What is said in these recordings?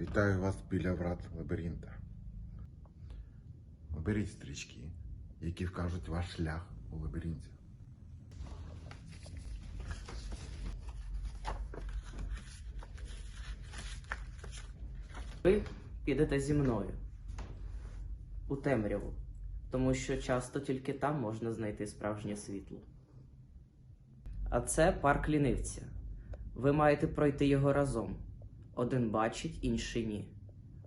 Вітаю вас біля врат лабіринта. Оберіть стрічки, які вкажуть ваш шлях у лабіринті. Ви підете зі мною у темряву, тому що часто тільки там можна знайти справжнє світло. А це парк лінивця. Ви маєте пройти його разом. Один бачить, інший ні.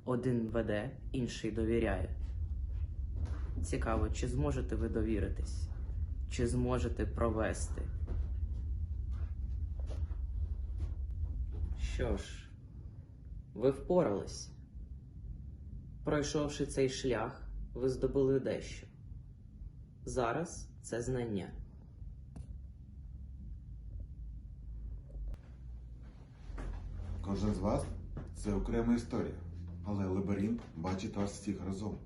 Один веде, інший довіряє. Цікаво, чи зможете ви довіритись, чи зможете провести. Що ж, ви впорались. Пройшовши цей шлях, ви здобули дещо. Зараз це знання. Кожен з вас це окрема історія, але лабіринт бачить вас всіх разом.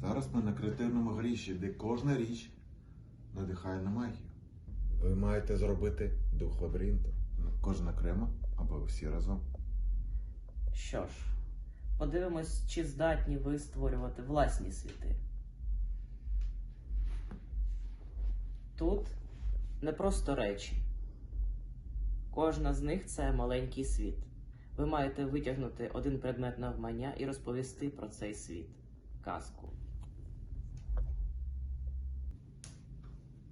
Зараз ми на креативному горіщі, де кожна річ надихає на магію. Ви маєте зробити дух лабіринту. Кожен окремо або всі разом. Що ж, подивимось, чи здатні ви створювати власні світи. Тут не просто речі. Кожна з них це маленький світ. Ви маєте витягнути один предмет навмання і розповісти про цей світ. Казку.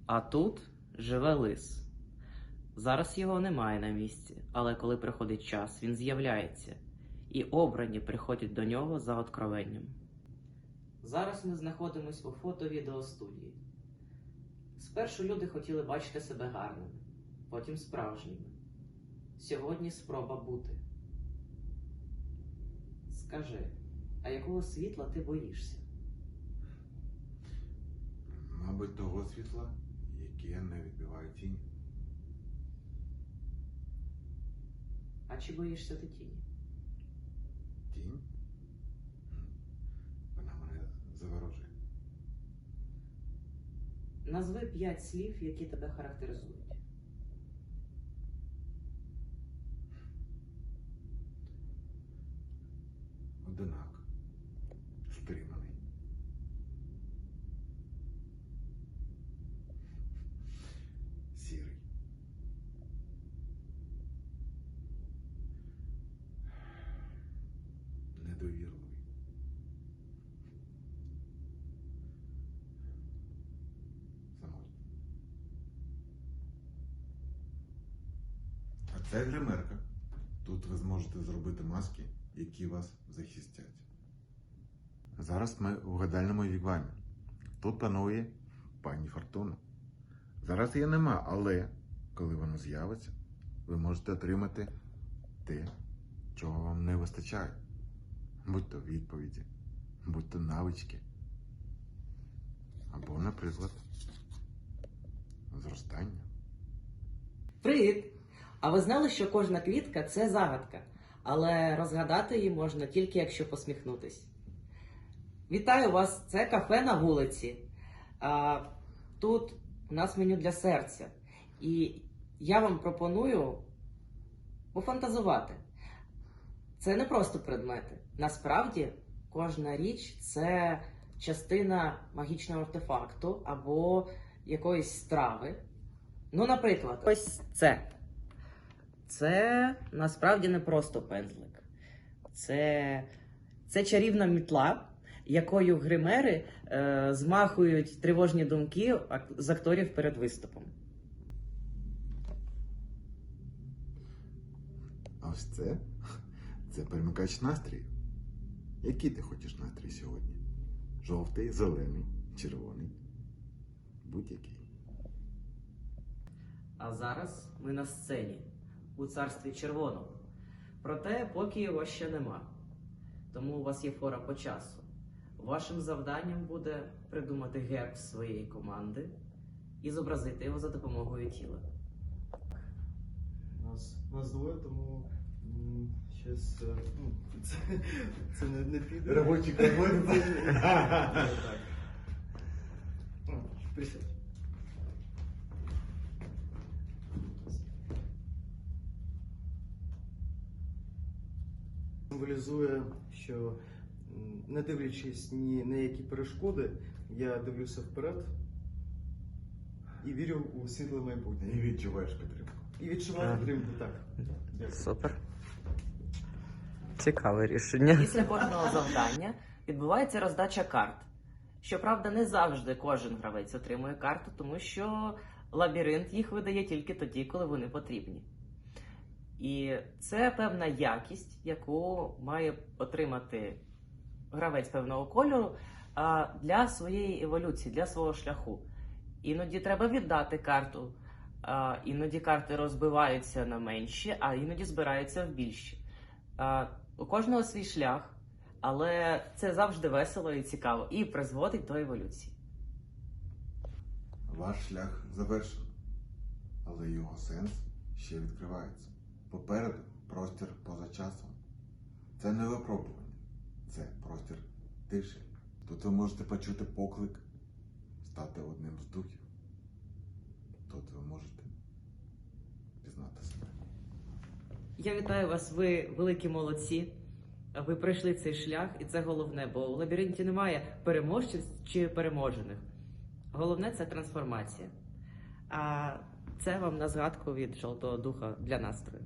А тут живе лис. Зараз його немає на місці, але коли приходить час, він з'являється, і обрані приходять до нього за откровенням. Зараз ми знаходимося у фото-відеостудії. Спершу люди хотіли бачити себе гарними, потім справжніми. Сьогодні спроба бути. Скажи, а якого світла ти боїшся? Мабуть, того світла, яке не відбиває тінь. А чи боїшся ти тіні? Тінь? Вона мене заворожує. Назви п'ять слів, які тебе характеризують. Одинак. Стриманий. Сірий. Недовірливий. А це гримерка. Тут ви зможете зробити маски, які вас захистять. Зараз ми у гадальному вігвамі. Тут панує пані Фортуна. Зараз її нема, але коли вона з'явиться, ви можете отримати те, чого вам не вистачає. Будь то відповіді, будь то навички. Або, наприклад, зростання. Привіт! А ви знали, що кожна квітка це загадка, але розгадати її можна тільки якщо посміхнутись. Вітаю вас! Це кафе на вулиці. Тут у нас меню для серця. І я вам пропоную пофантазувати. Це не просто предмети. Насправді, кожна річ це частина магічного артефакту або якоїсь страви. Ну, наприклад, ось це. Це насправді не просто пензлик. Це, це чарівна мітла, якою гримери е, змахують тривожні думки з акторів перед виступом. А ось це це перемикач настрію. Який ти хочеш настрій сьогодні? Жовтий, зелений, червоний. Будь-який. А зараз ми на сцені у царстві червоного. Проте, поки його ще нема. Тому у вас є фора по часу. Вашим завданням буде придумати герб своєї команди і зобразити його за допомогою тіла. Нас, нас двоє, тому м, щось. е, Ну, це, це не, не піде. Робочий команд. Так. Ну, Присядь. Символізує, що не дивлячись ні на які перешкоди, я дивлюся вперед і вірю у світле майбутнє. І відчуваєш підтримку. І відчуваю підтримку, так. Дякую. Супер. Цікаве рішення. Після кожного завдання відбувається роздача карт. Щоправда, не завжди кожен гравець отримує карту, тому що лабіринт їх видає тільки тоді, коли вони потрібні. І це певна якість, яку має отримати гравець певного кольору для своєї еволюції, для свого шляху. Іноді треба віддати карту, іноді карти розбиваються на менші, а іноді збираються в більші. У кожного свій шлях, але це завжди весело і цікаво і призводить до еволюції. Ваш шлях завершений, але його сенс ще відкривається. Попереду простір поза часом. Це не випробування, це простір тиші. Тут ви можете почути поклик, стати одним з духів. Тут ви можете пізнати себе. Я вітаю вас, ви великі молодці. Ви пройшли цей шлях, і це головне, бо у лабіринті немає переможців чи переможених. Головне це трансформація. А це вам на згадку від жовтого духа для настрою.